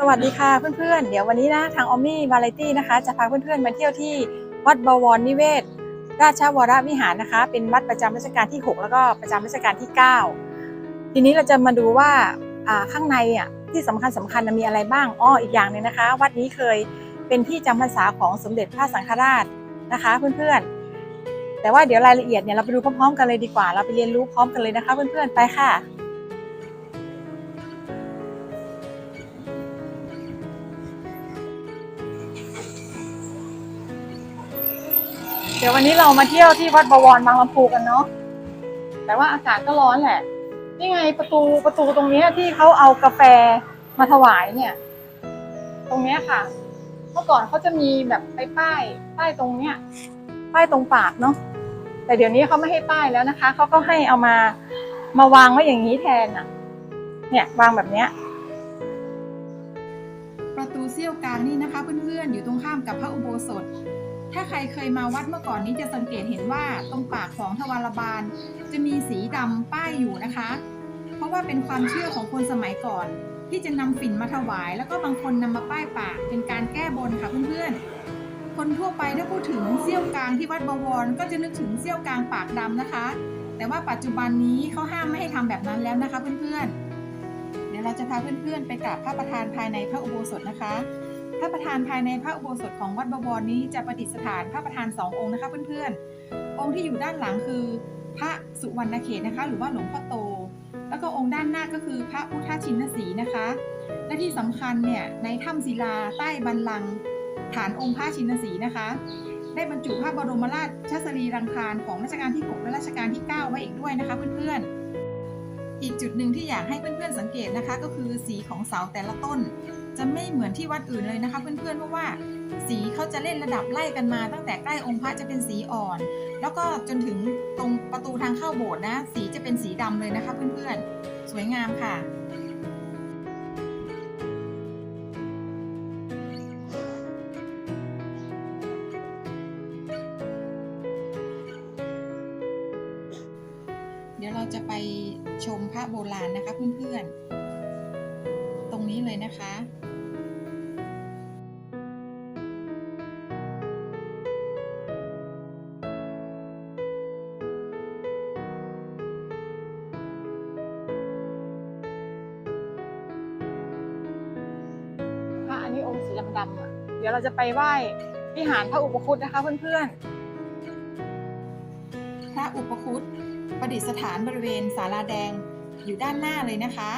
สวัสดีค่ะเพื่อนๆ เดี๋ยววันนี้นะทางออมมี่วาไรตี้นะคะ จะพาเพื่อนๆมาเที่ยวที่วัดบวรนิเวศ ราชวรวิหารนะคะ เป็นวัดประจำรัชกาลที่ 6 แล้วก็ประจำรัชกาลที่ 9 ทีนี้เราจะมาดูว่าข้างในอะที่สำคัญสำคัญมีอะไรบ้างอ้ออีกอย่างหนึ่งนะคะ วัดนี้เคยเป็นที่จำพรรษาของสมเด็จพระสังฆราชนะคะเพื่อนๆ แต่ว่าเดี๋ยวรายละเอียดเนี่ยเราไปดูพร้อมๆ กันเลยดีกว่า เราไปเรียนรู้พร้อมกันเลยนะคะเพื่อนๆไปค่ะ เดี๋ยววันนี้เรามาเที่ยวที่วัดบวรบางลำพูกันเนาะแต่ว่าอากาศก็ร้อนแหละ นี่ไงประตูประตูตรงนี้ที่เขาเอากาแฟมาถวายเนี่ย ตรงนี้ค่ะ เมื่อก่อนเขาจะมีแบบไปป้ายป้ายตรงเนี้ยป้ายตรงปากเนาะแต่เดี๋ยวนี้เขาไม่ให้ป้ายแล้วนะคะเขาก็ให้เอามามาวางไว้อย่างนี้แทนอะเนี่ยวางแบบเนี้ยประตูเสี้ยวกลางนี่นะคะ เพื่อนๆอยู่ตรงข้ามกับพระอุโบสถ ถ้าใครเคยมาวัดเมื่อก่อนนี้จะสังเกตเห็นว่าตรงปากของทวารบาล จะมีสีดำป้ายอยู่นะคะ เพราะว่าเป็นความเชื่อของคนสมัยก่อน ที่จะนำฝิ่นมาถวาย แล้วก็บางคนนำมาป้ายปากเป็นการแก้บนค่ะเพื่อนๆ คนทั่วไปถ้าพูดถึงเสี้ยวกลางที่วัดบวร ก็จะนึกถึงเสี้ยวกลางปากดำนะคะ แต่ว่าปัจจุบันนี้เขาห้ามไม่ให้ทำแบบนั้นแล้วนะคะเพื่อนๆ เดี๋ยวเราจะพาเพื่อนๆ ไปกราบพระประธานภายในพระอุโบสถนะคะ พระประธานภายในพระอุโบสถของวัดบวรนี้จะประดิษฐานพระประธานสององค์นะคะเพื่อนๆ องค์ที่อยู่ด้านหลังคือ พระสุวรรณเขตนะคะ หรือว่าหลวงพ่อโต แล้วก็องค์ด้านหน้าก็คือพระพุทธชินสีนะคะ และที่สำคัญเนี่ยในถ้ำศิลาใต้บันลังฐานองค์พระชินสีนะคะ ได้บรรจุพระบรมราชสรีรังคารของรัชกาลที่ 6 และรัชกาลที่ 9 ไว้อีกด้วยนะคะเพื่อนๆอีกจุดหนึ่งที่อยากให้เพื่อนๆสังเกตนะคะ ก็คือสีของเสาแต่ละต้น จะไม่เหมือนที่วัดอื่นเลยนะคะ เพื่อนๆเพราะว่าสีเขาจะเล่นระดับไล่กันมา ตั้งแต่ใกล้องค์พระจะเป็นสีอ่อน แล้วก็จนถึงตรงประตูทางเข้าโบสถ์นะ สีจะเป็นสีดำเลยนะคะ เพื่อนๆ สวยงามค่ะ นี้เลยนะคะพระอันนี้องค์สีดำๆอะ เดี๋ยวเราจะไปไหว้วิหารพระอุปคุตนะคะเพื่อนพระอุปคุตประดิษฐานบริเวณศาลาแดงอยู่ด้านหน้าเลยนะคะ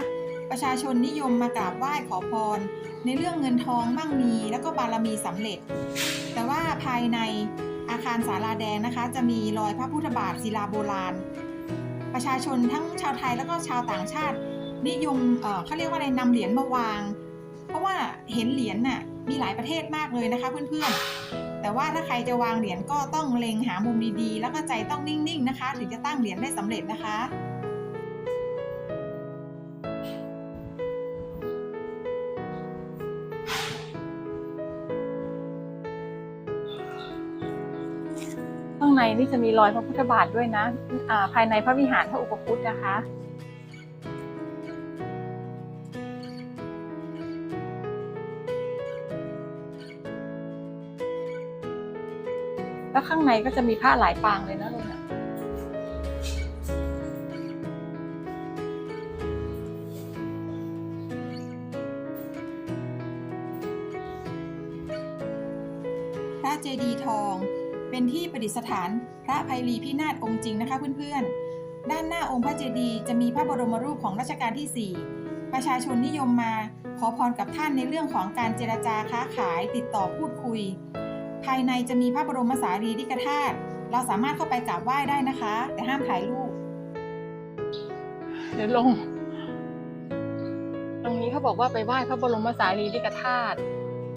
ประชาชนนิยมมากราบไหว้ขอพร ในเรื่องเงินทองมั่งมีแล้วก็บารมีสำเร็จ แต่ว่าภายในอาคารศาลาแดงนะคะ จะมีรอยพระพุทธบาทศิลาโบราณ ประชาชนทั้งชาวไทยแล้วก็ชาวต่างชาติ นิยมเเขาเรียกว่าอะไรนำเหรียญมาวาง เพราะว่าเห็นเหรียญน่ะมีหลายประเทศมากเลยนะคะ เพื่อนๆ แต่ว่าถ้าใครจะวางเหรียญก็ต้องเล็งหามุมดีๆ แล้วก็ใจต้องนิ่งๆนะคะ ถึงจะตั้งเหรียญได้สำเร็จนะคะ ที่จะมีรอยพระพุทธบาทด้วยนะอ่าภายในพระวิหารพระอุปคุตนะคะแล้วข้างในก็จะมีผ้าหลายปางเลยนะ เป็นที่ประดิษฐานพระภัยรีพินาศองค์จริงนะคะเพื่อนๆ ด้านหน้าองค์พระเจดีย์จะมีพระบรมรูปของรัชกาลที่ 4 ประชาชนนิยมมาขอพรกับท่านในเรื่องของการเจรจาค้าขายติดต่อพูดคุย ภายในจะมีพระบรมสารีริกธาตุเราสามารถเข้าไปกราบไหว้ได้นะคะ แต่ห้ามถ่ายรูปเดี๋ยวลง ตรงนี้เขาบอกว่าไปไหว้พระบรมสารีริกธาตุ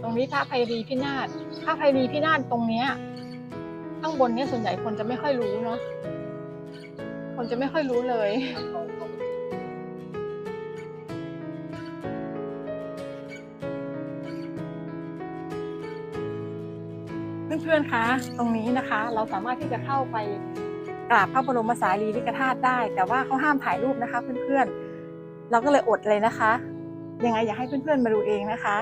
ตรงนี้พระภัยรีพินาศพระภัยรีพินาศตรงเนี้ย ข้างบนเนี้ยส่วนใหญ่คนจะไม่ค่อยรู้เนาะคนจะไม่ค่อยรู้เลย เพื่อนๆคะ ตรงนี้นะคะ เราสามารถที่จะเข้าไปกราบพระบรมสารีริกธาตุได้ แต่ว่าเขาห้ามถ่ายรูปนะคะ เพื่อนๆ เราก็เลยอดเลยนะคะ ยังไงอยากให้เพื่อนๆมาดูเองนะคะ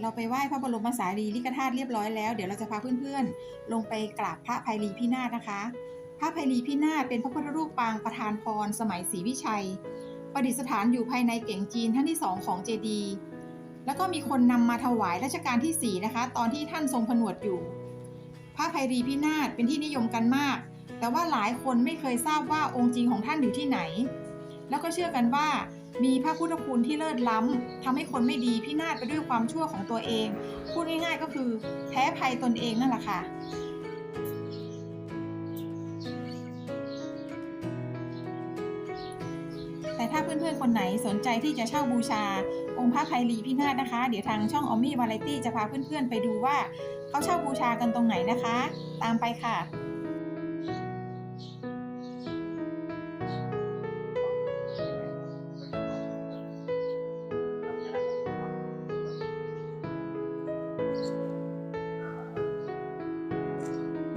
เราไปไหว้พระบรมสารีริกธาตุเรียบร้อยแล้ว เดี๋ยวเราจะพาเพื่อนๆ ลงไปกราบพระภัยรีพินาศนะคะ พระภัยรีพินาศเป็นพระพุทธรูปปางประธานพรสมัยศรีวิชัย ประดิษฐานอยู่ภายในเก่งจีนท่านที่สองของเจดีย์แล้วก็มีคนนำมาถวายรัชกาลที่4นะคะ ตอนที่ท่านทรงผนวดอยู่ พระภัยรีพินาศเป็นที่นิยมกันมาก แต่ว่าหลายคนไม่เคยทราบว่าองค์จริงของท่านอยู่ที่ไหน แล้วก็เชื่อกันว่า มีพระพุทธคุณที่เลิศล้ำทำให้คนไม่ดีพินาศไปด้วยความชั่วของตัวเอง พูดง่ายๆก็คือแพ้ภัยตนเองนั่นแหละค่ะแต่ถ้าเพื่อนๆ คนไหนสนใจที่จะเช่าบูชา องค์พระไพรีพินาศนะคะ เดี๋ยวทางช่องออมมี่วาไรตี้จะพาเพื่อนๆ ไปดูว่าเขาเช่าบูชากันตรงไหนนะคะ ตามไปค่ะ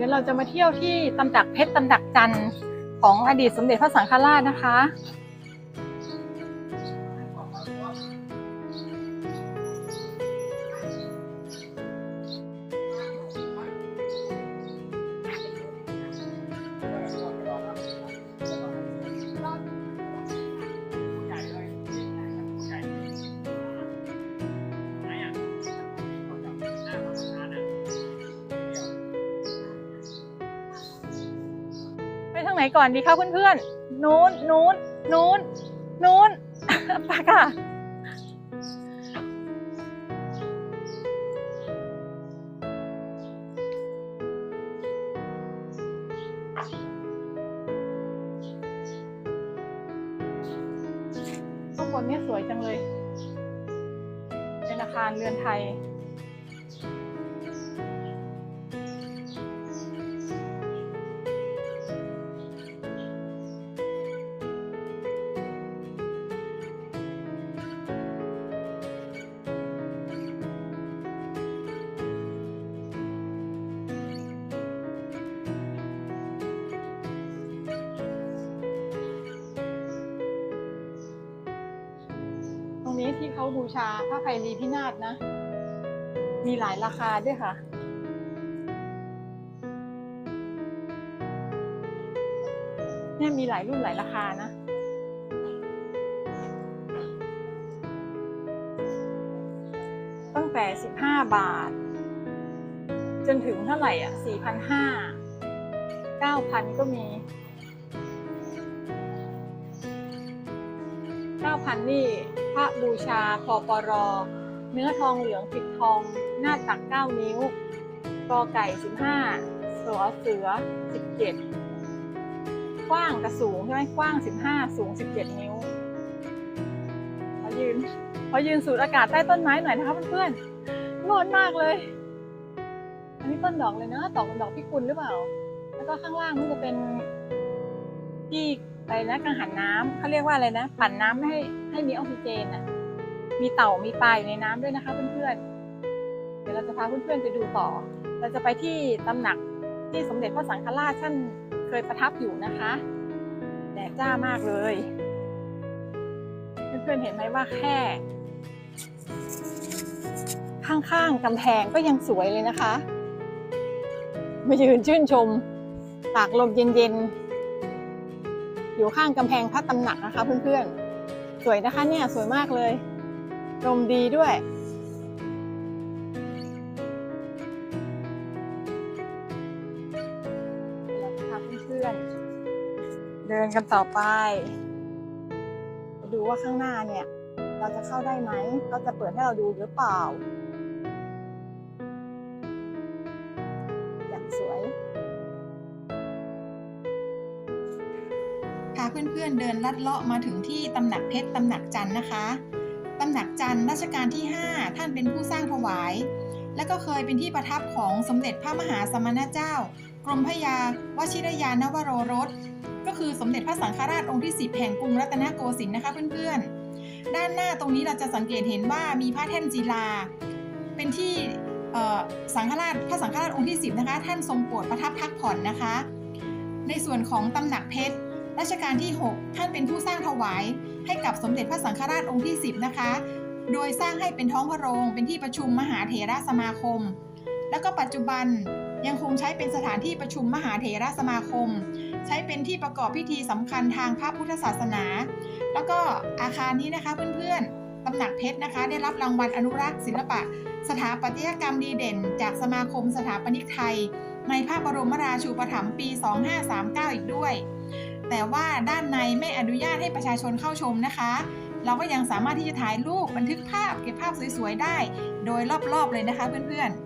ดี๋ยวเราจะมาเที่ยวที่ตำดักเพชรตำดักจันทร์ของอดีตสมเด็จพระสังฆราชนะคะ ไหนก่อนดีคะเพื่อนๆ นู้น นู้น นู้น นู้นไปค่ะข้างบนเนี่ยสวยจังเลย เป็นอาคารเรือนไทย เขาบูชาพระไพรีพินาศนะ มีหลายราคาด้วยค่ะ เนี่ยมีหลายรุ่นหลายราคานะตั้งแต่ 15 บาท จนถึงเท่าไหร่อะ4,500 9,000 ก็มี 9,000 นี่ พระบูชาพอปรอเนื้อทองเหลืองปิดทองหน้าตัก 9 นิ้วกอไก่ 15สอเสือ 17 กว้างกับสูงใช่ไหมกว้าง 15 สูง 17 นิ้วขอยืนขอยืนสูดอากาศใต้ต้นไม้หน่อยนะคะเพื่อนๆร้อนมากเลย อันนี้ต้นดอกเลยนะดอกดอกพิกุลหรือเปล่า แล้วก็ข้างล่างมันจะเป็นที่ อะไรนะกังหันน้ำเขาเรียกว่าอะไรนะ ปั่นน้ำไม่ให้ให้มีออกซิเจนอะ มีเต่ามีปลาอยู่ในน้ำด้วยนะคะเพื่อนๆ เดี๋ยวเราจะพาเพื่อนๆไปดูต่อ เราจะไปที่ตำหนักที่สมเด็จพระสังฆราชท่านเคยประทับอยู่นะคะแดดจ้ามากเลย เพื่อนๆเห็นไหมว่าแค่ ข้างๆกำแพงก็ยังสวยเลยนะคะ มายืนชื่นชมตากลมเย็นๆ อยู่ข้างกำแพงพระตำหนักนะคะเพื่อนๆ สวยนะคะเนี่ยสวยมากเลยลมดีด้วยเราจะพาเพื่อนๆ เดินกันต่อไปไป ดูว่าข้างหน้าเนี่ย เราจะเข้าได้ไหมเขาจะเปิดให้เราดูหรือเปล่าาเพื่อนๆเดินลัดเลาะมาถึงที่ตำหนักเพชรตำหนักจันนะคะตำหนักจันรัชกาลที่ 5 ท่านเป็นผู้สร้างถวาย และก็เคยเป็นที่ประทับของสมเด็จพระมหาสมณเจ้า กรมพระยาวชิรยานวโรรส ก็คือสมเด็จพระสังฆราชองค์ที่ 10 แห่งกรุงรัตนโกสินทร์นะคะเพื่อนๆ ด้านหน้าตรงนี้เราจะสังเกตเห็นว่ามีพระแท่นศิลา เป็นที่สังฆราชพระสังฆราชองค์ที่ 10 นะคะ ท่านทรงโปรดประทับพักผ่อนนะคะ ในส่วนของตำหนักเพชร รัชกาลที่ 6 ท่านเป็นผู้สร้างถวายให้กับสมเด็จพระสังฆราชองค์ที่ 10 นะคะ โดยสร้างให้เป็นท้องพระโรงเป็นที่ประชุมมหาเถรสมาคม แล้วก็ปัจจุบันยังคงใช้เป็นสถานที่ประชุมมหาเถรสมาคม ใช้เป็นที่ประกอบพิธีสำคัญทางพระพุทธศาสนา แล้วก็อาคารนี้นะคะเพื่อนๆตำหนักเพชรนะคะ ได้รับรางวัลอนุรักษ์ศิลปะ สถาปัตยกรรมดีเด่น จากสมาคมสถาปนิกไทย ในพระบรมราชูปถัมภ์ปี 2539 อีกด้วย แต่ว่าด้านในไม่อนุญาตให้ประชาชนเข้าชมนะคะ เราก็ยังสามารถที่จะถ่ายรูปบันทึกภาพเก็บภาพสวยๆได้ โดยรอบๆเลยนะคะเพื่อนๆ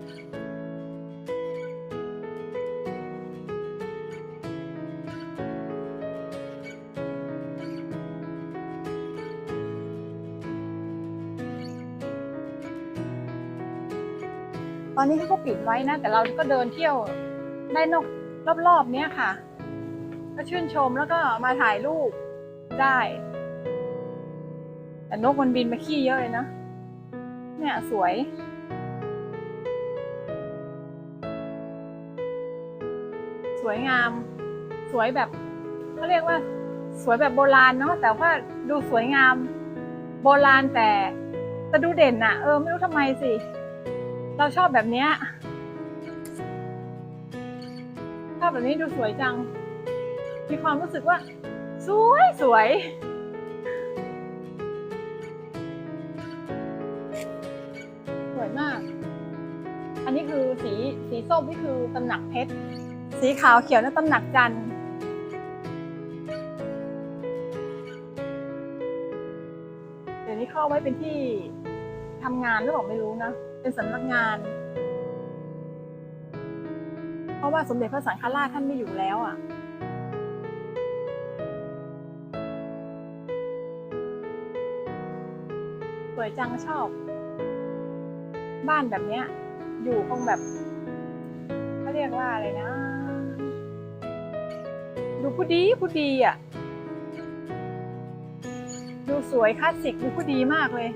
ตอนนี้เขาก็ปิดไว้นะ แต่เราก็เดินเที่ยวได้นอกรอบๆเนี้ยค่ะ ชื่นชมแล้วก็มาถ่ายรูปได้ แต่นกมันบินมาขี้เยอะเลยนะ เนี่ยสวย สวยงาม สวยแบบเขาเรียกว่า สวยแบบโบราณเนาะแต่ว่าดูสวยงาม โบราณแต่แต่ดูเด่นอะเออไม่รู้ทำไมสิ เราชอบแบบเนี้ยชอบแบบนี้ดูสวยจัง มีความรู้สึกว่า สวยสวยสวยมาก อันนี้คือสีสีส้มนี่คือตำหนักเพชร สีขาวเขียวนั่นตำหนักจันทร์เดี๋ยวนี้เข้าไว้เป็นที่ทำงานหรือเปล่าไม่รู้นะ เป็นสำนักงาน เพราะว่าสมเด็จพระสังฆราชท่านไม่อยู่แล้วอะ สวยจังชอบ บ้านแบบเนี้ย อยู่คงแบบเขาเรียกว่าอะไรนะ ดูผู้ดีผู้ดีอะ ดูสวยคลาสสิกดูผู้ดีมากเลย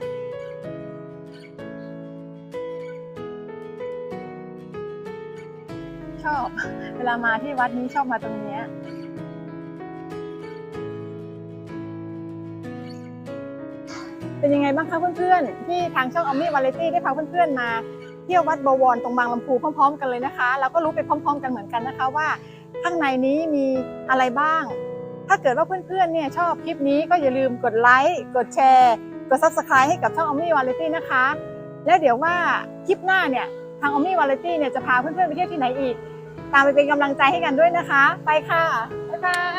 ชอบ เวลามาที่วัดนี้ชอบมาตรงเนี้ เป็นยังไงบ้างคะเพื่อนๆ ที่ทางช่องอมมี่วาเลตี้ได้พาเพื่อนๆมาเที่ยววัดบวรตรงบางลำพูพร้อมๆ กันเลยนะคะ แล้วก็รู้ไปพร้อม ๆ กันเหมือนกันนะคะว่า ข้างในนี้มีอะไรบ้าง ถ้าเกิดว่าเพื่อนๆเนี่ยชอบคลิปนี้ก็อย่าลืมกดไลค์กดแชร์กด Subscribe ให้กับช่องอมมี่วาเลตี้นะคะ แล้วเดี๋ยวว่าคลิปหน้าเนี่ยทางอมมี่วาเลตี้เนี่ยจะพาเพื่อนๆไปเที่ยวที่ไหนอีก ตามไปเป็นกำลังใจให้กันด้วยนะคะ ไปค่ะบ๊ายบาย